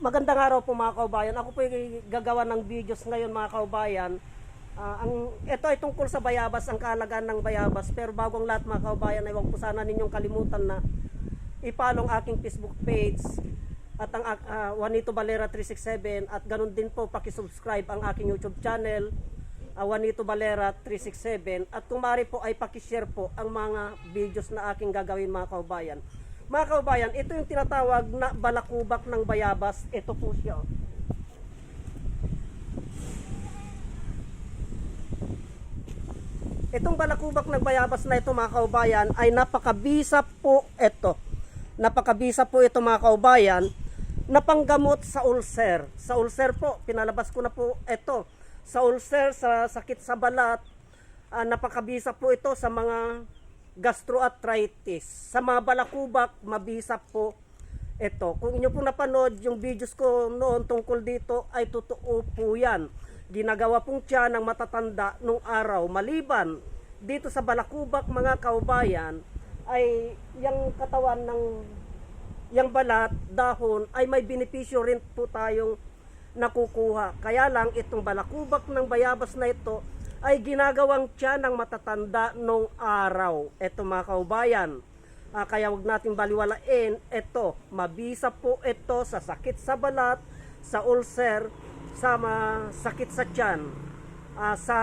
Magandang araw po mga kaubayan. Ako po yung gagawa ng videos ngayon mga kaubayan. Ah, ang ito ay tungkol sa bayabas, ang kaalagaan ng bayabas. Pero bago ang lahat mga kaubayan, ay huwag po sana ninyong kalimutan na i-follow ang aking Facebook page at ang ah, Juanito Valera 367 at ganun din po paki-subscribe ang aking YouTube channel ah, Juanito Valera 367 at kung maaari po ay paki-share po ang mga videos na aking gagawin mga kaubayan. Mga kaubayan, ito yung tinatawag na balakubak ng bayabas. Ito po siya. Itong balakubak ng bayabas na ito mga kaubayan ay napakabisa po ito. Napakabisa po ito mga kaubayan na panggamot sa ulcer. Sa ulcer po, pinalabas ko na po ito. Sa ulcer, sa sakit sa balat, ah, napakabisa po ito sa mga gastroarthritis. Sa mga balakubak, mabisa po ito. Kung inyo po napanood yung videos ko noon tungkol dito, ay totoo po yan. Ginagawa pong tiyan ng matatanda nung araw. Maliban dito sa balakubak mga kaubayan, ay yung katawan ng yung balat, dahon, ay may benepisyo rin po tayong nakukuha. Kaya lang itong balakubak ng bayabas na ito ay ginagawang tiyan ng matatanda nung araw. Ito mga kaubayan. Ah, kaya wag nating baliwalain. Ito, mabisa po ito sa sakit sa balat, sa ulcer, sa ma- sakit sa tiyan, ah, sa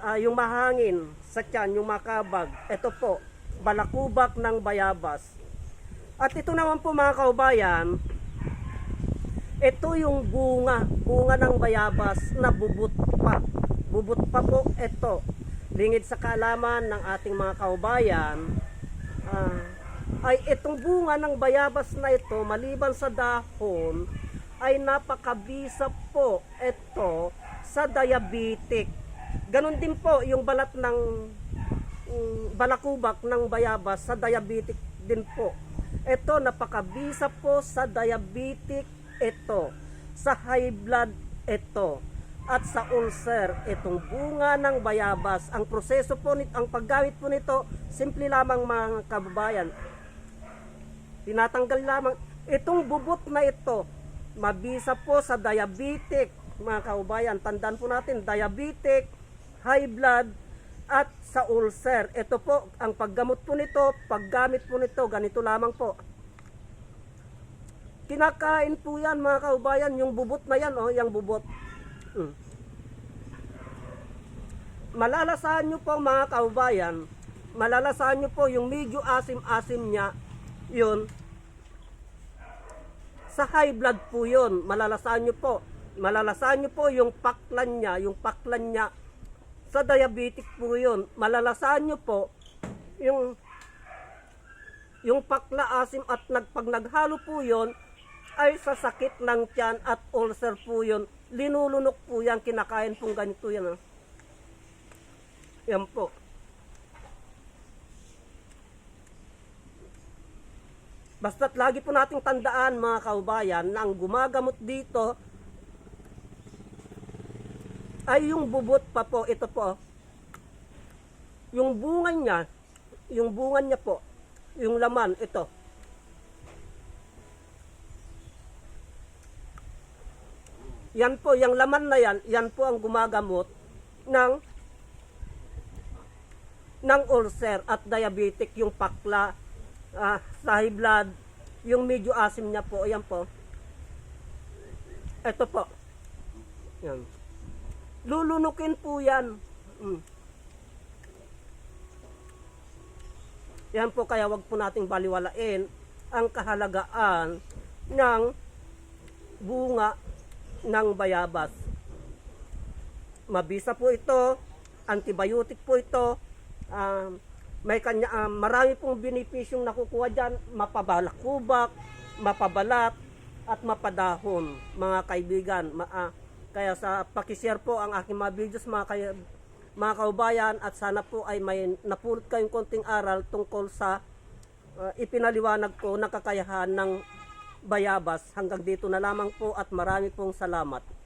ah, yung mahangin sa tiyan, yung makabag. Ito po, balakubak ng bayabas. At ito naman po mga kaubayan, ito yung bunga, bunga ng bayabas na bubut pa. Bubut pa po ito. Lingid sa kaalaman ng ating mga kaubayan, ah, ay itong bunga ng bayabas na ito, maliban sa dahon, ay napakabisa po ito sa diabetic. Ganon din po yung balat ng mm, balakubak ng bayabas sa diabetic din po. Ito napakabisa po sa diabetic ito, sa high blood ito, at sa ulcer itong bunga ng bayabas. Ang proseso po nito, ang paggamit po nito, simple lamang mga kababayan. Tinatanggal lamang itong bubot na ito, mabisa po sa diabetic mga kaubayan. Tandaan po natin, diabetic, high blood, at sa ulcer. Ito po, ang paggamot po nito, paggamit po nito, ganito lamang po. Kinakain po yan mga kaubayan, yung bubot na yan, oh, yung bubot. Mm. Malalasahan nyo po mga kaubayan, malalasahan nyo po yung medyo asim-asim niya, yun, sa high blood po yun, malalasahan nyo po. Malalasahan nyo po yung paklan niya, yung paklan niya. Sa diabetic po yun, malalasahan nyo po yung yung pakla asim at nag, pag naghalo po yun, ay sa sakit ng tiyan at ulcer po yun. Linulunok po yan, kinakain pong ganito yan. ah. Yan po. Basta't lagi po nating tandaan mga kaubayan na ang gumagamot dito ay yung bubot pa po, ito po. Yung bunga niya, yung bunga niya po, yung laman, ito. Yan po, yung laman na yan, yan po ang gumagamot ng ng ulcer at diabetic, yung pakla, ah, sa high blood, yung medyo asim niya po, ayan po. Ito po. Yan. Lulunukin po yan. Mm. Yan po, kaya wag po nating baliwalain ang kahalagaan ng bunga ng bayabas. Mabisa po ito, antibiotic po ito, um, may kanya, ah, marami pong benepisyong nakukuha dyan, mapabalakubak, mapabalat, at mapadahon, mga kaibigan. Ma, ah, kaya sa pakishare po ang aking mga videos, mga, kay, mga kaubayan, at sana po ay may napulot kayong konting aral tungkol sa ah, ipinaliwanag ko ng kakayahan ng bayabas. Hanggang dito na lamang po at marami pong salamat.